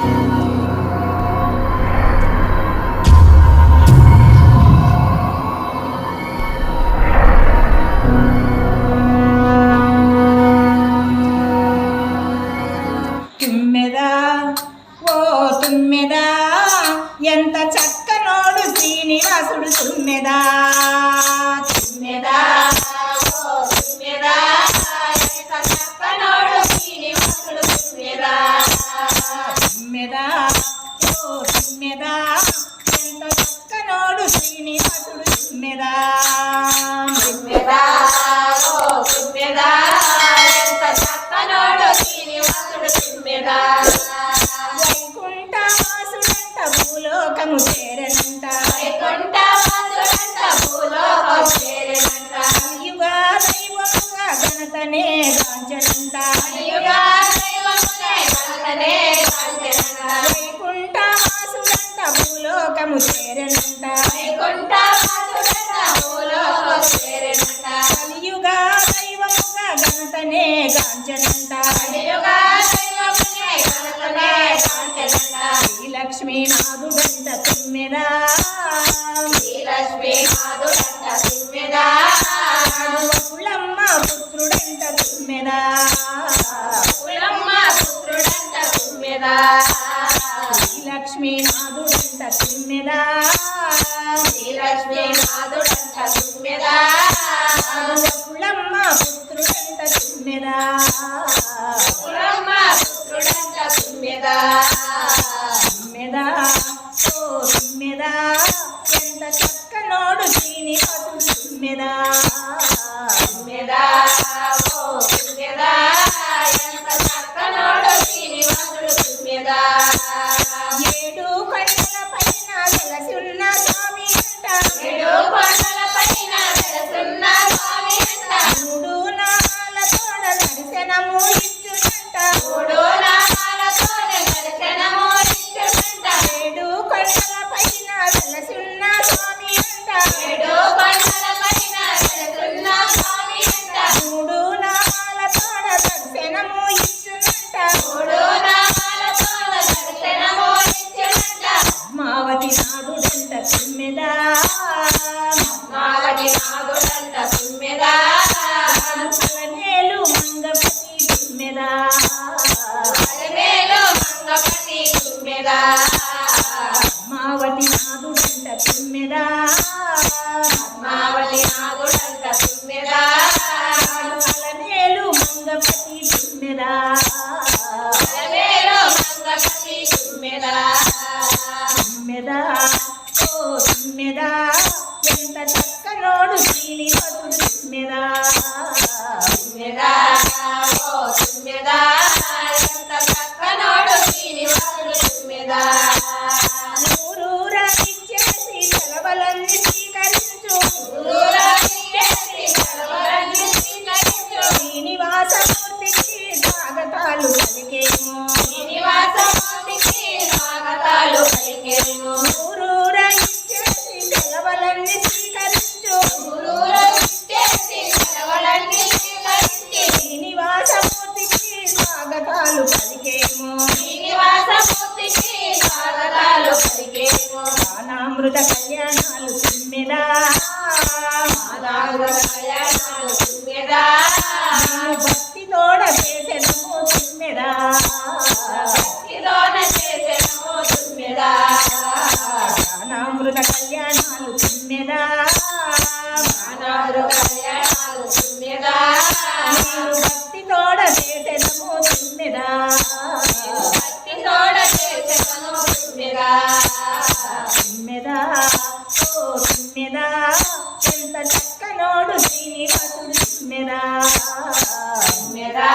తుమ్మెదా శ్రీనివాసుడు తుమ్మెదా తుమ్మెదా ఓ తుమ్మెదా ఎంత చక్కనోడు శ్రీనివాసుడు తుమ్మెదా వైకుంఠవాసుడంట భూలోకము చేరనంట. వైకుంఠవాసుడంట భూలోకము చేరనంట. యుగా దైవముగా ఘనతనే గాంచనంట యుగా దైవముగా ఘనతనే భూలోకము చేరనంట కలియుగా దైవముగా ఘనతనే గాంచనంట కలియుగా దైవముగా ఘనతనే గాంచనంట కులమ్మ పుత్రుడంట తుమ్మెదా కులమ్మ పుత్రుడంట తుమ్మెదా శ్రీలక్ష్మీనాథుడంట తుమ్మెదా శ్రీలక్ష్మీనాథుడంట తుమ్మెదా కులమ్మ పుత్రుడంట తుమ్మెదా కులమ్మ పుత్రుడంట తుమ్మెదా తుమ్మెదా ఓ తుమ్మెదా ఎంత చక్కనోడు శ్రీనివాసుడు తుమ్మెదా దర్శనము ఇచ్చునంట. మూడు నామాలతోడ దర్శనము ఇచ్చునంట మావతి నాదుడంట తుమ్మెదా. మావతి నాదుడంట తుమ్మెదా. అలనేలు మంగపతి తుమ్మెదా. అలనేలు మంగపతి తుమ్మెదా. మావతి నాదుడంట తుమ్మెదా. మావతి నాదుడంట తుమ్మెదా. అలనేలు మంగపతి తుమ్మెదా నానామృత కళ్యాణాలు తుమ్మెదా? కళ్యాణాలు తుమ్మెదా? భక్తితోడ చేసెదము తుమ్మెదా? నానామృత కళ్యాణాలు తుమ్మెదా? కళ్యాణాలు తుమ్మెదా? భక్తితోడ చేసెదము తుమ్మెదా? తుమ్మెదా తుమ్మెదా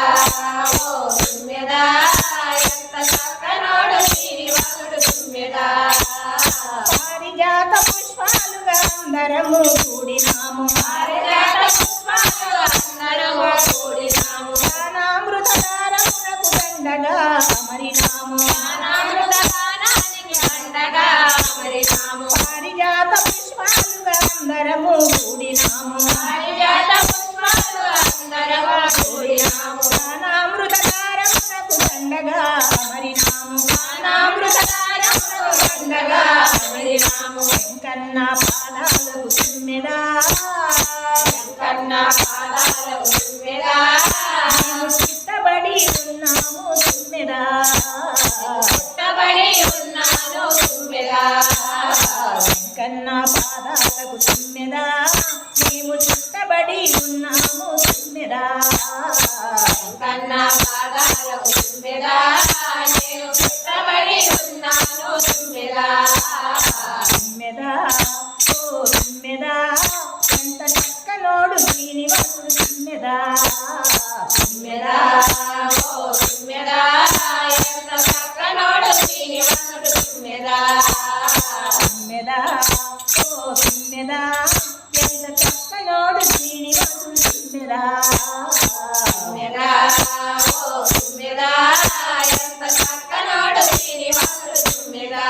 ఓ తుమ్మెదా ఎంత చక్కనోడు శ్రీనివాసుడు తుమ్మెదా పారిజాత పుష్పాలుగా అందరము కూడినాము. పారిజాత పుష్పాలుగా అందరము కూడినాము. జ్ఞానామృతధారమునకు దండగా కన్నా పాదాల ఉమ్మెరా మేము ఉన్నాము సుమ్మెరా సిద్ధపడి ఉన్నాను సుమ్మెరా పాదాలకు సుమ్మెరా మేము సిద్ధపడి ఉన్నాము సుమ్మెరా కన్నా పాదాలకు సుమ్మెరా నేను సిద్ధపడి ఉన్నాను సుమ్మెరా తుమ్మెదా ఓ తుమ్మెదా ఎంత చక్కనోడు శ్రీనివాసుడు తుమ్మెదా తుమ్మెదా తుమ్మెదా ఓ తుమ్మెదా ఎంత చక్కనోడు శ్రీనివాసుడు. తుమ్మెదా తుమ్మెదా ఓ తుమ్మెదా ఎంత చక్కనోడు శ్రీనివాసుడు. తుమ్మెదా తుమ్మెదా ఓ తుమ్మెదా ఎంత చక్కనోడు శ్రీనివాసుడు. తుమ్మెదా